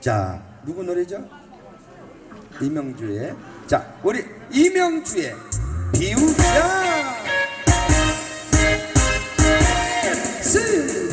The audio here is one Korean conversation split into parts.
자, 누구 노래죠? 이명주의. 자, 우리 이명주의 비우자. 쓰.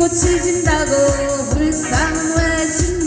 꽃이 진다고 불쌍 외친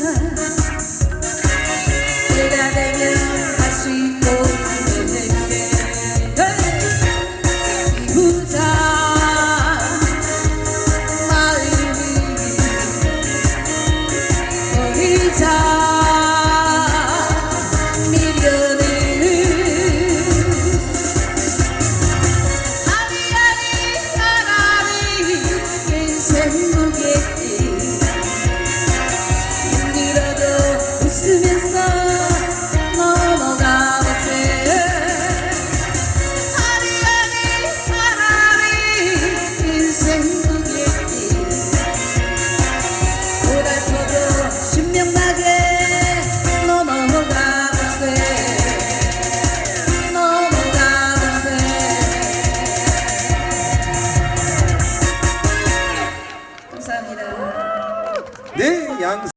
Young